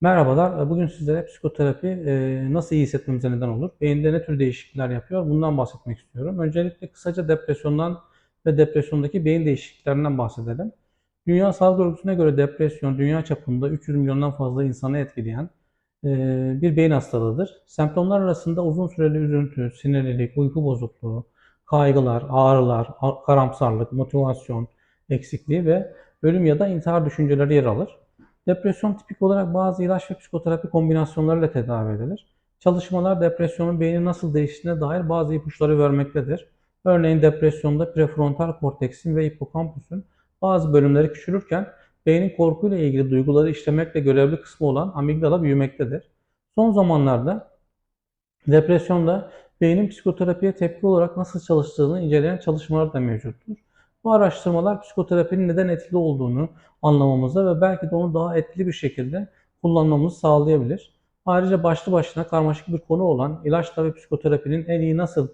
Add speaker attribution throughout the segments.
Speaker 1: Merhabalar. Bugün sizlere psikoterapi e, nasıl iyi hissetmemize neden olur? Beyinde ne tür değişiklikler yapıyor? Bundan bahsetmek istiyorum. Öncelikle kısaca depresyondan ve depresyondaki beyin değişikliklerinden bahsedelim. Dünya Sağlık Örgütü'ne göre depresyon dünya çapında 300 milyondan fazla insanı etkileyen e, bir beyin hastalığıdır. Semptomlar arasında uzun süreli üzüntü, sinirlilik, uyku bozukluğu, kaygılar, ağrılar, karamsarlık, motivasyon eksikliği ve ölüm ya da intihar düşünceleri yer alır. Depresyon tipik olarak bazı ilaç ve psikoterapi kombinasyonlarıyla tedavi edilir. Çalışmalar depresyonun beynin nasıl değiştiğine dair bazı ipuçları vermektedir. Örneğin depresyonda prefrontal korteksin ve hipokampüsün bazı bölümleri küçülürken beynin korkuyla ilgili duyguları işlemekle görevli kısmı olan amigdala büyümektedir. Son zamanlarda depresyonda beynin psikoterapiye tepki olarak nasıl çalıştığını inceleyen çalışmalar da mevcuttur. Bu araştırmalar psikoterapinin neden etkili olduğunu anlamamıza ve belki de onu daha etkili bir şekilde kullanmamızı sağlayabilir. Ayrıca başlı başına karmaşık bir konu olan ilaçla ve psikoterapinin en iyi nasıl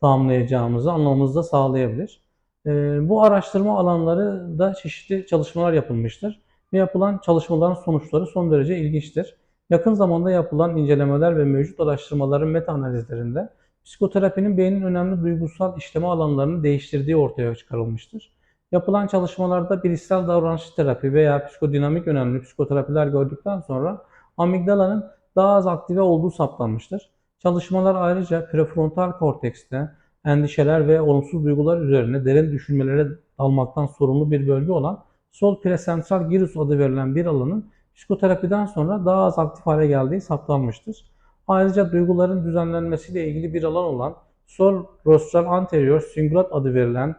Speaker 1: tamamlayacağımızı anlamamızı da sağlayabilir. Ee, bu araştırma alanları da çeşitli çalışmalar yapılmıştır. Ve yapılan çalışmaların sonuçları son derece ilginçtir. Yakın zamanda yapılan incelemeler ve mevcut araştırmaların meta analizlerinde psikoterapinin beynin önemli duygusal işleme alanlarını değiştirdiği ortaya çıkarılmıştır. Yapılan çalışmalarda bilişsel davranış terapi veya psikodinamik önemli psikoterapiler gördükten sonra amigdalanın daha az aktive olduğu saptanmıştır. Çalışmalar ayrıca prefrontal kortekste endişeler ve olumsuz duygular üzerine derin düşünmelere dalmaktan sorumlu bir bölge olan sol presentral gyrus adı verilen bir alanın psikoterapiden sonra daha az aktif hale geldiği saptanmıştır. Ayrıca duyguların düzenlenmesiyle ilgili bir alan olan sol rostral anterior cingulate adı verilen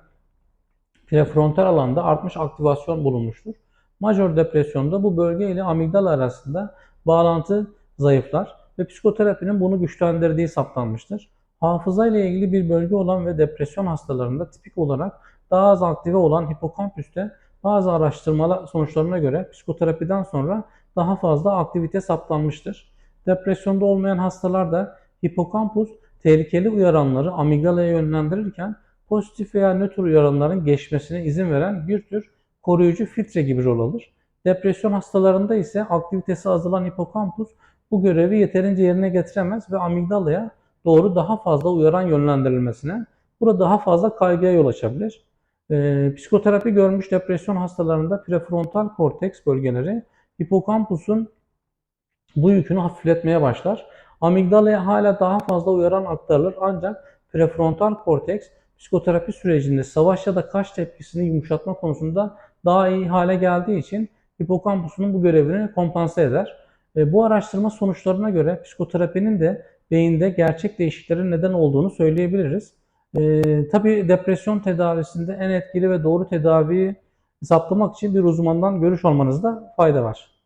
Speaker 1: prefrontal alanda artmış aktivasyon bulunmuştur. Major depresyonda bu bölge ile amigdala arasında bağlantı zayıflar ve psikoterapinin bunu güçlendirdiği saptanmıştır. Hafıza ile ilgili bir bölge olan ve depresyon hastalarında tipik olarak daha az aktive olan hipokampüste bazı araştırmalar sonuçlarına göre psikoterapiden sonra daha fazla aktivite saptanmıştır. Depresyonda olmayan hastalarda hipokampus tehlikeli uyaranları amigdalaya yönlendirirken pozitif veya nötr uyaranların geçmesine izin veren bir tür koruyucu filtre gibi rol alır. Depresyon hastalarında ise aktivitesi azalan hipokampus bu görevi yeterince yerine getiremez ve amigdalaya doğru daha fazla uyaran yönlendirilmesine, burada daha fazla kaygıya yol açabilir. Ee, psikoterapi görmüş depresyon hastalarında prefrontal korteks bölgeleri hipokampusun bu yükünü hafifletmeye başlar. Amigdalaya hala daha fazla uyaran aktarılır ancak prefrontal korteks psikoterapi sürecinde savaş ya da kaç tepkisini yumuşatma konusunda daha iyi hale geldiği için hipokampusunun bu görevini kompanse eder. E, bu araştırma sonuçlarına göre psikoterapinin de beyinde gerçek değişikliklerin neden olduğunu söyleyebiliriz. E, tabii depresyon tedavisinde en etkili ve doğru tedaviyi hesaplamak için bir uzmandan görüş almanızda fayda var.